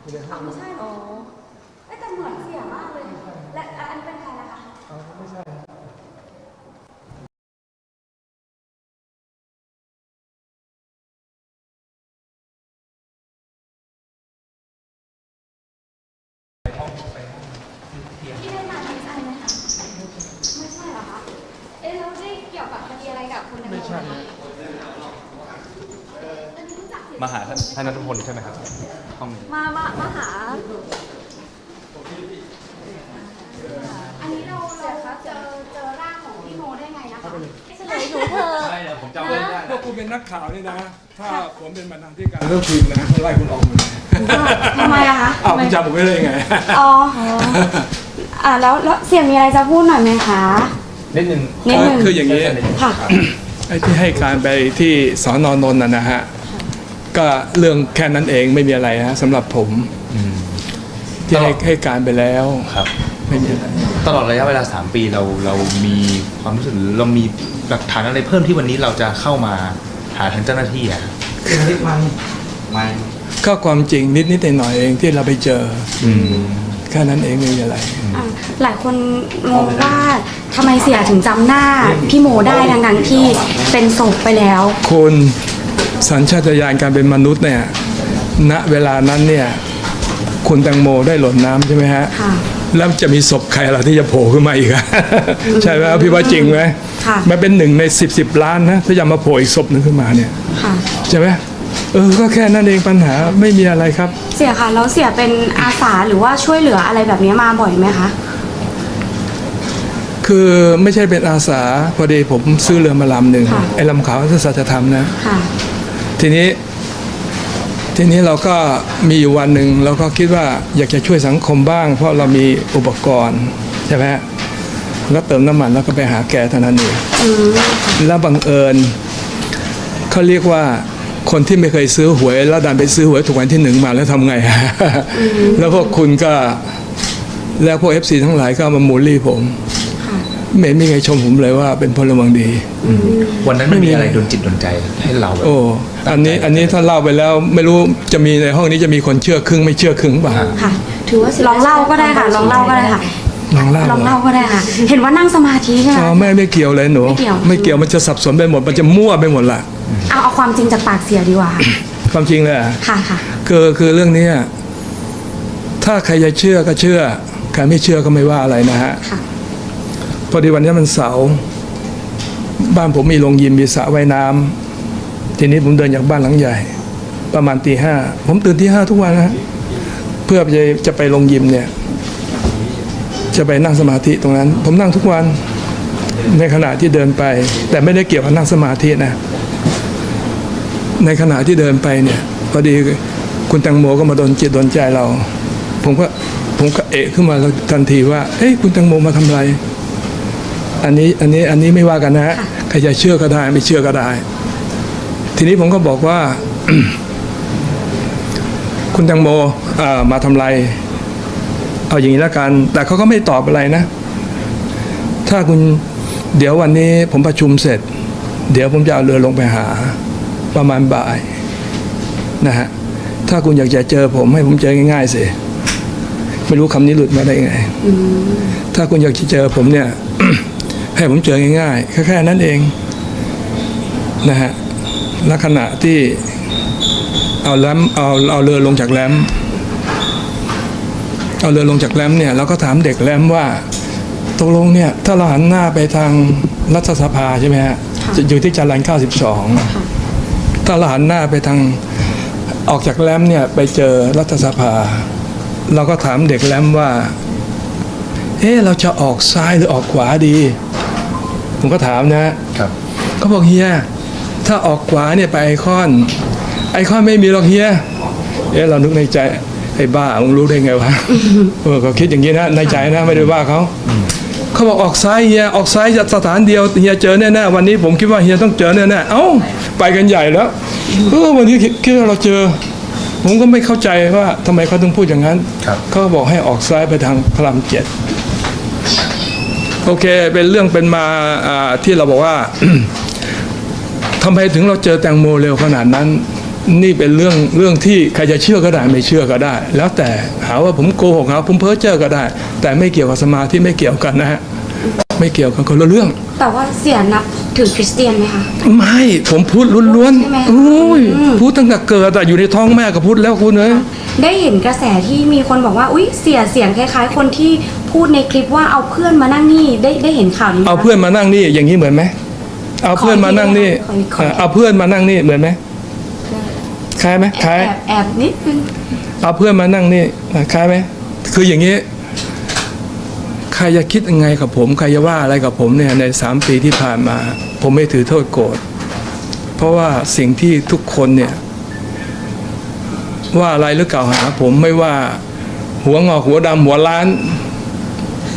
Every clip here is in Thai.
อยู่ในห้ออ้างวไม่ใช่เหรอเอ้ยแต่เหมือนเสียมากเลย และอันนี้เป็นใครนะคะ เอาไม่ใช่ที่ได้มาดีไซน์ไหมคะ ไม่ใช่เหรอคะ เอ๊ะแล้วได้เกี่ยวกับคดีอะไรกับคุณแตงโมไม่ใช่หอันนี้รู้จักเสีย มาหาท่านท่านนัทพลใช่ไหมครับห้องนี้มา มา มาหา อันนี้เราเราเจอเจอร่างของพี่โมได้ไงนะคะเฉลยหนูเธอะใช่เดี๋ยวผมจำไม่ได้พวกคุณเป็นนักข่าวนี่นะ ถ้าผมเป็นบรรณาธิการเรื่องพิมพ์นะไล่คุณออกหมดเลยทำไมอะคะอ้าวคุณจำผมไม่ได้ไง อ๋ออ่าแล้วแล้วเสียงมีอะไรจะพูดหน่อยไหมคะนิดนึงนิดนึงคืออย่างนี้ค่ะไอ้ที่ให้การไปที่สอนอนนท์นะนะฮะ ก็เรื่องแค่นั้นเองไม่มีอะไรนะสำหรับผมอืมที่ให้ให้การไปแล้วครับ ไม่มีอะไร ตลอดระยะเวลา 3 ปีเราเรามีความรู้สึกหรือเรามีหลักฐานอะไรเพิ่มที่วันนี้เราจะเข้ามาหาทางเจ้าหน้าที่อะก็ความจริงนิดนิดๆหน่อยๆเองที่เราไปเจออืม แค่นั้นเองไม่มีอะไร อะหลายคนงงว่าทำไมเสียถึงจำหน้าพี่โมได้ทั้งๆที่เป็นศพไปแล้ว คุณ สัญชาตญาณการเป็นมนุษย์เนี่ยณเวลานั้นเนี่ยคุณแตงโมได้หล่นน้ำใช่ไหมฮะค่ะแล้วจะมีศพใครล่ะที่จะโผล่ขึ้นมาอีกอะใช่ไหมครับพี่ว่าจริงไหมค่ะมันเป็นหนึ่งในสิบสิบล้านนะถ้าจะมาโผล่อีกศพหนึ่งขึ้นมาเนี่ยค่ะใช่ไหมเออก็แค่นั้นเองปัญหาไม่มีอะไรครับ เสียค่ะแล้วเสียเป็นอาสาหรือว่าช่วยเหลืออะไรแบบนี้มาบ่อยไหมคะคือไม่ใช่เป็นอาสาพอดีผมซื้อเรือมาลำหนึ่งค่ะไอ้ลำขาวทศธรรมนะค่ะ ทีนี้ ทีนี้เราก็มีอยู่วันหนึ่งเราก็คิดว่าอยากจะช่วยสังคมบ้าง เพราะเรามีอุปกรณ์ใช่ไหมฮะแล้วเติมน้ำมันแล้วก็ไปหาแกเท่านั้นเองอืมแล้วบังเอิญเขาเรียกว่าคนที่ไม่เคยซื้อหวย แล้วดันไปซื้อหวยถูกวันที่หนึ่งมาแล้วทำไงฮะแล้วพวกคุณก็แล้วพวกเอฟซีทั้งหลายก็มามูลลี่ผมค่ะ ไม่เห็นมีใครชมผมเลยว่าเป็นพลเมืองดี วันนั้นมันมีอะไรโดนจิตโดนใจให้เราแบบ โอ้ อันนี้อันนี้ถ้าเล่าไปแล้วไม่รู้จะมีในห้องนี้จะมีคนเชื่อครึ่งไม่เชื่อครึ่งเปล่าค่ะ ถือว่าลองเล่าก็ได้ค่ะ ลองเล่าก็ได้ค่ะ ลองเล่าลองเหรเล่าอก็ได้ค่ะ เห็นว่านั่งสมาธิใช่ไหม อ๋อไม่ไม่เกี่ยวเลยหนูไม่เกี่ยว ไม่เกี่ยวมันจะสับสนไปหมดมันจะมั่วไปหมดละเอาเอาความจริงจากปากเสียดีกว่าค่ะความจริงเลยอะ ค่ะค่ะ คือคือเรื่องเนี้ยถ้าใครจะเชื่อก็เชื่อ ใครไม่เชื่อก็ไม่ว่าอะไรนะฮะ ค่ะ พอดีวันนี้มันเสาร์บ้านผมมีโรงยิมมีสระว่ายน้ำทีนี้ผมเดินจากบ้านหลังใหญ่ ประมาณตีห้าผมตื่นตีห้าทุกวันนะฮะเพื่อจะจะไปโรงยิมเนี่ย จะไปนั่งสมาธิตรงนั้น ผมนั่งทุกวันในขณะที่เดินไป แต่ไม่ได้เกี่ยวกับนั่งสมาธินะ ในขณะที่เดินไปเนี่ยพอดีคุณแตงโมก็มาโดนจิตโดนใจเรา ผมก็ผมก็เอะขึ้นมาทันทีว่า เอ้ยคุณแตงโมมาทำอะไร อันนี้อันนี้อันนี้ไม่ว่ากันนะฮะใครจะเชื่อก็ได้ไม่เชื่อก็ได้ ทีนี้ผมก็บอกว่า คุณแตงโมเอ่อมาทำอะไร เอาอย่างนี้แล้วกัน แต่เขาก็ไม่ตอบอะไรนะ ถ้าคุณเดี๋ยววันนี้ผมประชุมเสร็จ เดี๋ยวผมจะเอาเรือลงไปหา ประมาณบ่ายนะฮะถ้าคุณอยากจะเจอผมให้ผมเจอง่ายๆสิไม่รู้คำนี้หลุดมาได้ไงถ้าคุณอยากจะเจอผมเนี่ย ให้ผมเจอง่ายๆแค่แค่นั้นเองนะฮะลักษณะที่เอาแรมเอาเอาเรือลงจากแรมเอาเรือลงจากแรมเนี่ยเราก็ถามเด็กแรมว่าตกลงเนี่ยถ้าเราหันหน้าไปทางรัฐสภาใช่ไหมฮะจะอยู่ที่จรัญ92 ถ้าเราหันหน้าไปทางออกจากแรมเนี่ยไปเจอรัฐสภา เราก็ถามเด็กแรมว่า เอ๊ะเราจะออกซ้ายหรือออกขวาดี ผมก็ถามนะครับเขาบอกเฮียถ้าออกขวาเนี่ยไปไอคอน ไอคอนไม่มีหรอกเฮียเอ๊ะเรานึกในใจไอ้บ้ามึงรู้ได้ไงวะเออเขาคิดอย่างนี้นะในใจนะไม่ได้ว่าเขาเขาบอกออกซ้ายเฮียออกซ้ายจะสถานเดียวเฮียเจอแน่ๆวันนี้ผมคิดว่าเฮียต้องเจอแน่ๆเอ้าไปกันใหญ่แล้วเออวันนี้คิดว่าเราเจอ ผมก็ไม่เข้าใจว่าทำไมเขาต้องพูดอย่างนั้นครับเขาบอกให้ออกซ้ายไปทางพระรามเจ็ด โอเค เป็นเรื่องเป็นมาอ่าที่เราบอกว่าทำไมถึงเราเจอแตงโมเร็วขนาดนั้น นี่เป็นเรื่องเรื่องที่ใครจะเชื่อก็ได้ไม่เชื่อก็ได้ แล้วแต่หาว่าผมโกหกหาว่าผมเพ้อเจ้อก็ได้ แต่ไม่เกี่ยวกับสมาธิไม่เกี่ยวกันนะฮะไม่เกี่ยวกันคนละเรื่อง แต่ว่าเสียนับถือคริสเตียนไหมคะไม่ผมพูดล้วนใช่ไหมๆโอ้ยอืมพูดตั้งแต่เกิดอะอยู่ในท้องแม่ก็พูดแล้วคุณเอ้ยได้เห็นกระแสที่มีคนบอกว่า อุ๊ยเสียเสียงคล้าย ๆ คนที่ พูดในคลิปว่าเอาเพื่อนมานั่งนี่ได้ได้เห็นข่าวนี้ไหมคะเอาเพื่อนมานั่งนี่อย่างนี้เหมือนไหมเอาเพื่อนมานั่งนี่ขออีกขออีกเออเอาเพื่อนมานั่งนี่เหมือนไหมคล้ายไหมคล้าย แอบแอบนิดนึงเอาเพื่อนมานั่งนี่อะคล้ายไหมคืออย่างนี้ ใครจะคิดยังไงกับผมใครจะว่าอะไรกับผมเนี่ยในสามปีที่ผ่านมา ผมไม่ถือโทษโกรธเพราะว่าสิ่งที่ทุกคนเนี่ย ว่าอะไรหรือกล่าวหา ผมไม่ว่าหัวงอกหัวดำหัวล้าน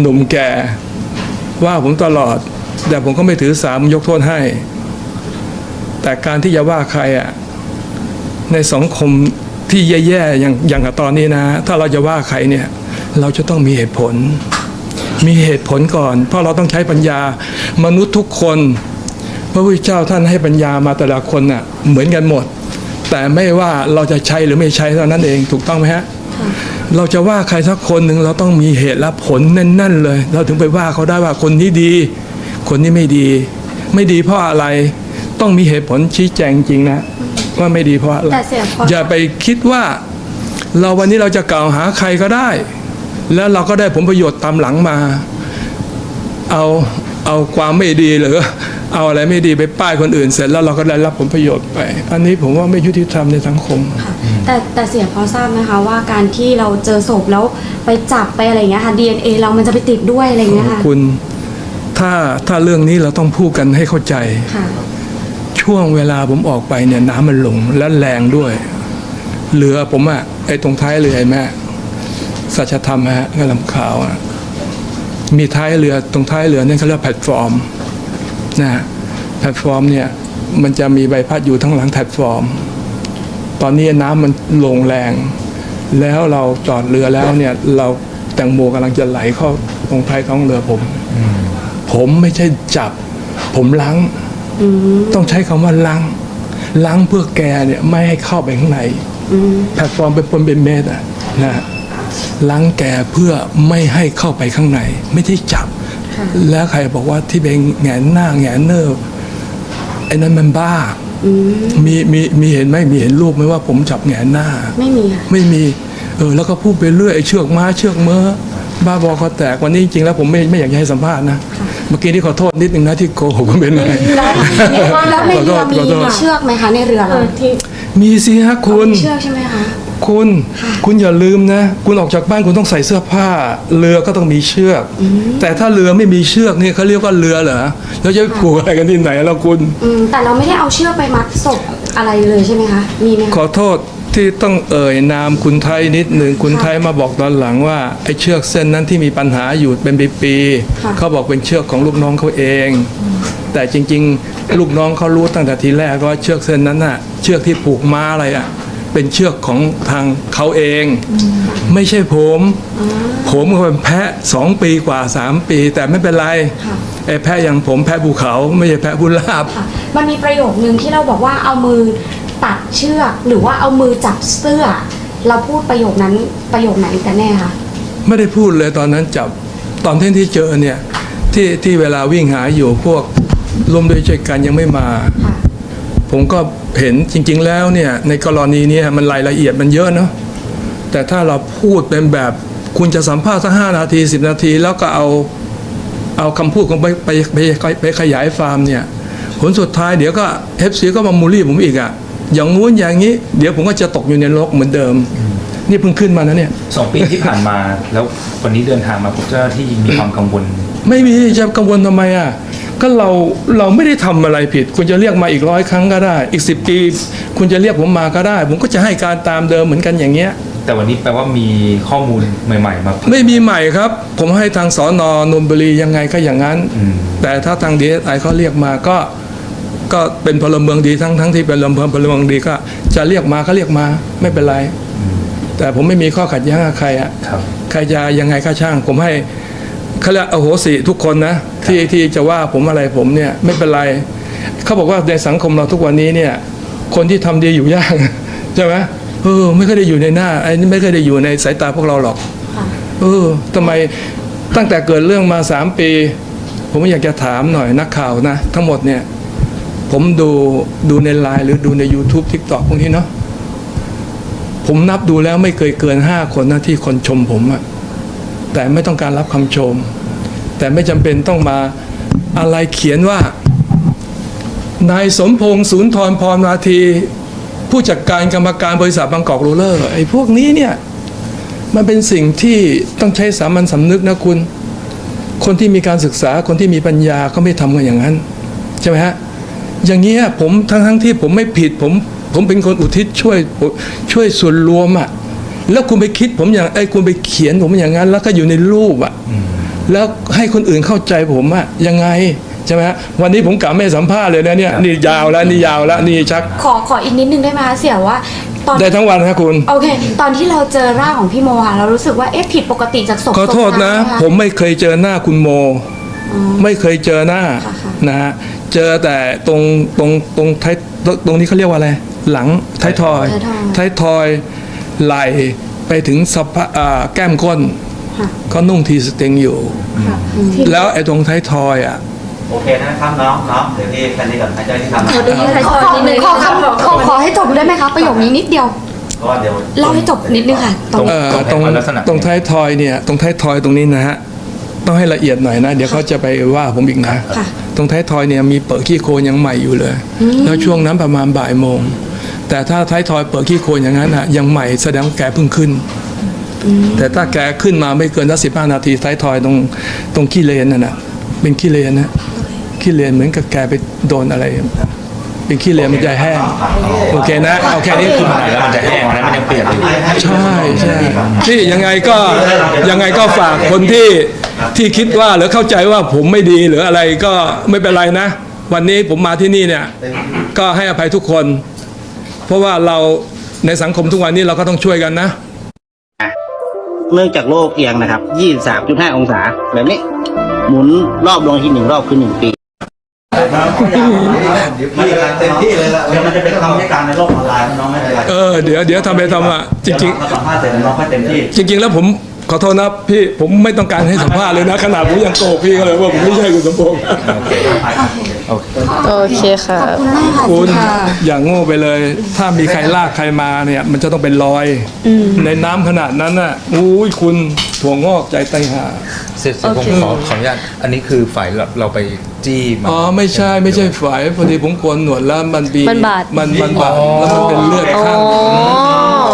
หนุ่มแก่ ว่าผมตลอด แต่ผมก็ไม่ถือสามยกโทษให้ แต่การที่จะว่าใครอะในสังคมที่แย่ๆอย่างอย่างกับตอนนี้นะ ถ้าเราจะว่าใครเนี่ย เราจะต้องมีเหตุผล มีเหตุผลก่อน เพราะเราต้องใช้ปัญญามนุษย์ทุกคน พระพุทธเจ้าท่านให้ปัญญามาแต่ละคนน่ะเหมือนกันหมด แต่ไม่ว่าเราจะใช้หรือไม่ใช้เท่านั้นเองถูกต้องไหมฮะ เราจะว่าใครสักคนหนึ่งเราต้องมีเหตุและผลแน่นๆเลย เราถึงไปว่าเขาได้ว่าคนนี้ดี คนนี้ไม่ดี ไม่ดีเพราะอะไร ต้องมีเหตุผลชี้แจงจริงนะว่าไม่ดีเพราะอะไรแต่เสียพออย่าไปคิดว่า เราวันนี้เราจะกล่าวหาใครก็ได้ แล้วเราก็ได้ผลประโยชน์ตามหลังมา เอาเอาความไม่ดีหรือ เอาอะไรไม่ดีไปป้ายคนอื่นเสร็จแล้วเราก็ได้รับผลประโยชน์ไป อันนี้ผมว่าไม่ยุติธรรมในสังคมค่ะแต่แต่เสียพอทราบไหมคะว่าการที่เราเจอศพแล้วไปจับไปอะไรอย่างเงี้ยค่ะ DNA เรามันจะไปติดด้วยอะไรอย่างเงี้ยค่ะคุณถ้าถ้าเรื่องนี้เราต้องพูดกันให้เข้าใจ ค่ะ ช่วงเวลาผมออกไปเนี่ยน้ำมันลงและแรงด้วย เรือผมอะไอ้ตรงท้ายเรือไอ้แม่สัจธรรมฮะกระลำขาวอะมีท้ายเรือตรงท้ายเรือนั่นเขาเรียกแพลตฟอร์ม นะฮะแพลตฟอร์มเนี่ยมันจะมีใบพัดอยู่ทั้งหลังแพลตฟอร์ม ตอนนี้น้ำมันลงแรง แล้วเราจอดเรือแล้วเนี่ยเราแตงโมกำลังจะไหลเข้าตรงท้ายท้องเรือผม ผมไม่ใช่จับ ผมล้างอืมต้องใช้คำว่าล้างล้างเพื่อแกเนี่ยไม่ให้เข้าไปข้างในอืมแพลตฟอร์มเป็นปนเป็นเมตรอะนะล้างแกเพื่อไม่ให้เข้าไปข้างใน ไม่ได้จับค่ะ แล้วใครบอกว่าที่เป็นแหงนหน้าแหงนเนอร์ไอ้นั้นมันบ้าอืมมีมีมีเห็นไหมมีเห็นรูปไหมว่าผมจับแหงนหน้า ไม่มีค่ะไม่มีเออแล้วก็พูดไปเรื่อยไอ้เชือกม้าเชือกเมื่อบ้าบอคอแตกวันนี้จริงๆแล้วผมไม่ไม่อยากจะให้สัมภาษณ์นะเมื่อกี้นี่ขอโทษนิดนึงนะที่โกหกกันเป็นไรแล้วแล้วในเรือมีขอโทษมีเชือกไหมคะในเรือเรา มีสิฮะคุณมีเชือกใช่ไหมคะ คุณ คุณอย่าลืมนะ คุณออกจากบ้านคุณต้องใส่เสื้อผ้า เรือก็ต้องมีเชือก แต่ถ้าเรือไม่มีเชือกนี่เขาเรียกว่าเรือเหรอแล้วจะไปผูกอะไรกันที่ไหนแล้วคุณอืมแต่เราไม่ได้เอาเชือกไปมัดศพอะไรเลยใช่ไหมคะ มีไหมขคะอโทษที่ต้องเอ่ยนามคุณไทยนิดหนึ่งคุณไทยมาบอกตอนหลังว่าไอ้เชือกเส้นนั้นที่มีปัญหาอยู่เป็นปีๆเขาบอกเป็นเชือกของลูกน้องเขาเอง แต่จริง ๆ ลูกน้องเขารู้ตั้งแต่ทีแรกว่าเชือกเส้นนั้นน่ะ เชือกที่ผูกม้าอะไรอะ เป็นเชือกของทางเขาเอง ไม่ใช่ผม ผมก็เป็นแพะสองปีกว่าสามปี แต่ไม่เป็นไรค่ะไอ้แพะอย่างผมแพะภูเขา ไม่ใช่แพะบุญลาบค่ะมันมีประโยคนึงที่เราบอกว่าเอามือตัดเชือกหรือว่าเอามือจับเสื้อ เราพูดประโยคนั้นประโยคไหนกันแน่คะไม่ได้พูดเลยตอนนั้นจับตอนที่ที่เจอเนี่ยที่ที่เวลาวิ่งหาอยู่พวก ร่วมด้วยช่วยกันยังไม่มาค่ะผมก็เห็นจริง ๆ แล้วเนี่ยในกรณีเนี้มันรายละเอียดมันเยอะเนาะแต่ถ้าเราพูดเป็นแบบคุณจะสัมภาษณ์สักห้านาทีสิบนาที แล้วก็เอาเอาคำพูดของไปไปไปไปไปขยายฟาร์มเนี่ยผลสุดท้ายเดี๋ยวก็เอฟซีก็มามูลลี่ผมอีกอะ่ะอย่างงู้นอย่างนี้ เดี๋ยวผมก็จะตกอยู่ในนรกเหมือนเดิม นี่เพิ่งขึ้นมานะเนี่ยสองปีที่ผ่านมา แล้ววันนี้เดินทางมาพบเจ้าหน้าที่มีความกังวล ไม่มีจะกังวลทำไมอะ ก็เราเราไม่ได้ทำอะไรผิด คุณจะเรียกมาอีกร้อยครั้งก็ได้ อีกสิบปี คุณจะเรียกผมมาก็ได้ ผมก็จะให้การตามเดิมเหมือนกันอย่างเงี้ย แต่วันนี้แปลว่ามีข้อมูลใหม่ๆมาเพิ่ไม่มีใหม่ครับ ผมให้ทางสอนอนนบุรียังไงก็อย่างนั้นอืมแต่ถ้าทางดีเอสไอเขาเรียกมาก็ ก็เป็นพลเมืองดีทั้งทั้งที่เป็นพลเมืองดีก็ จะเรียกมาก็เรียกมาไม่เป็นไร แต่ผมไม่มีข้อขัดแย้งกับใครอะครับใครจะยังไงก็ช่าง ผมให้ เขาเรียกอโหสิทุกคนนะที่ที่จะว่าผมอะไรผมเนี่ยไม่เป็นไรเขาบอกว่าในสังคมเราทุกวันนี้เนี่ย คนที่ทำดีอยู่ยากใช่ไหมเออ ไม่เคอยได้อยู่ในหน้าไอ้นี่ไม่เคอยได้อยู่ในสายตาพวกเราหรอกค่ะเออทำไมตั้งแต่เกิดเรื่องมาสามปี ผมอยากจะถามหน่อยนักข่าวนะ ทั้งหมดเนี่ย ผมดูดูในไลน์หรือดูใน YouTube TikTok พวกนี้เนาะผมนับดูแล้วไม่เคยเกินห้าคนนะที่คนชมผมอะ แต่ไม่ต้องการรับคำชม แต่ไม่จำเป็นต้องมาอะไรเขียนว่านายสมพงษ์ศูนย์ทรพรนาที ผู้จัดการกรรมการบริษัทบางกอกโรลเลอร์ไอ้พวกนี้เนี่ย มันเป็นสิ่งที่ต้องใช้สามัญสำนึกนะคุณ คนที่มีการศึกษาคนที่มีปัญญาเขาไม่ทำกันอย่างนั้น ใช่ไหมฮะ อย่างเงี้ยผมทั้งทั้งที่ผมไม่ผิดผมผมเป็นคนอุทิศช่วยช่วยส่วนรวมอะ่ะ แล้วคุณไปคิดผมอย่างไอ้ยคุณไปเขียนผมอย่างนั้น แล้วก็อยู่ในรูปอะ่ะแล้วให้คนอื่นเข้าใจผมอะ่ะยังไงใช่ไหมฮะวันนี้ผมกลับไม่สัมภาษณ์เลยนะเนี่ยนี่ยาวแล้วนี่ยาวแล้วนี่ชัก ขอขออีกนิดนึงได้ไหมคะเสียว่าตอนได้ทั้งวันนะคุณ โอเค ตอนที่เราเจอร่างของพี่โมค่ะเรารู้สึกว่าเอ๊ะผิดปกติจากศพขอโทษนะศพไหคผมไม่เคยเจอหน้าคุณโมอ๋อไม่เคยเจอหน้าค่ะค่ะนะฮะเจอแต่ตรงตรงตรงท้ายตรงนี้เขาเรียกว่าอะไรหลังท้ายทอยท้ายทอยท้ายทอย ไหลไปถึงสะพะอ่าแก้มก้นค่ะเขานุ่งทีสเต็งอยู่ค่ะอืมแล้วไอ้ตรงท้ายทอยอะ โอเคนะครับน้องเนาะเดี๋ยวพี่แค่นี้ก่อนให้เจ้าหน้าที่ทำขอดูยืนขอขอขอคำขอขอให้จบได้ไหมคะประโยคนี้นิดเดียวเพราะว่าเดี๋ยวเล่าให้จบนิดนึงค่ะตรงเอ่อตตรรงงลักษณะ ตรงท้ายทอยเนี่ย ตรงท้ายทอยตรงนี้นะฮะ ต้องให้ละเอียดหน่อยนะ เดี๋ยวเขาจะไปว่าผมอีกนะ ค่ะ ตรงท้ายทอยเนี่ยมีเปิดขี้โคลนยังใหม่อยู่เลย แล้วช่วงนั้นประมาณบ่ายโมง แต่ถ้าท้ายทอยเปิดขี้โคลนอย่างนั้นอะยังใหม่แสดงแกเพิ่งขึ้น แต่ถ้าแกขึ้นมาไม่เกินสักสิบห้านาทีท้ายทอยตรงตรงขี้เลนน่ะนะเป็นขี้เลนนะขี้เลนเหมือนกับแกไปโดนอะไรเป็นขี้เลนมันจะแห้งโอเคนะเอาแค่นี้ขึ้นมาแล้วมันจะแห้งแล้วมันยังเปียกอยู่ใช่ใช่ที่ยังไงก็ยังไงก็ฝากคนที่ที่คิดว่าหรือเข้าใจว่าผมไม่ดีหรืออะไรก็ไม่เป็นไรนะ วันนี้ผมมาที่นี่เนี่ย ก็ให้อภัยทุกคน เพราะว่าเราในสังคมทุกวันนี้เราก็ต้องช่วยกันนะ เนื่องจากโลกเอียงนะครับ 23.5 องศา แบบนี้ หมุนรอบดวงอาทิตย์หนึ่งรอบคือหนึ่งปี มันจะเต็มที่เลยละเดี๋ยวมันจะเป็นคำให้การในโลกออนไลน์น้องไม่เป็นไรเออเดี๋ยวเดี๋ยวทำไปทำอะจริงๆสัมภาษณ์เสร็จน้องก็เต็มที่ๆจริงๆแล้วผม ขอโทษนะพี่ผมไม่ต้องการให้สัมภาษณ์เลยนะ ขนาดผมยังโกรธพี่ก็เลยว่าผมไม่ใช่คุณสมพงษ์โอเคโอเคค่ะขอบคุณมากค่ะคุณค่ะอย่างโง่ไปเลย ถ้ามีใครลากใครมาเนี่ย มันจะต้องเป็นรอย ในน้ำขนาดนั้นน่ะอุ้ยคุณถั่วงอกใจไตหาเสร็จผมขอขออนุญาตอันนี้คือฝ่ายเราเราไปจี้มา อ๋อไม่ใช่ไม่ใช่ฝายพอดีผมโกนหนวดแล้วมันบีมันบาด มันมันบาดแล้วมันเป็นเลือดอ๋อข้างโอ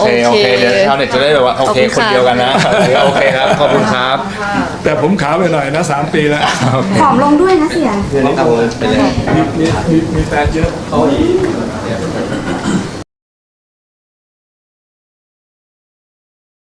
เค โอเค เดี๋ยวชาวเน็ตจะได้แบบว่า โอเคขอบคุณคนค่ะ เดียวกันนะโอเคครับ ขอบคุณครับ แต่ผมขาวไปหน่อยนะสามปีแล้ว ผอมลงด้วยนะเสีย มีมีมีมีแฟนเยอะเขา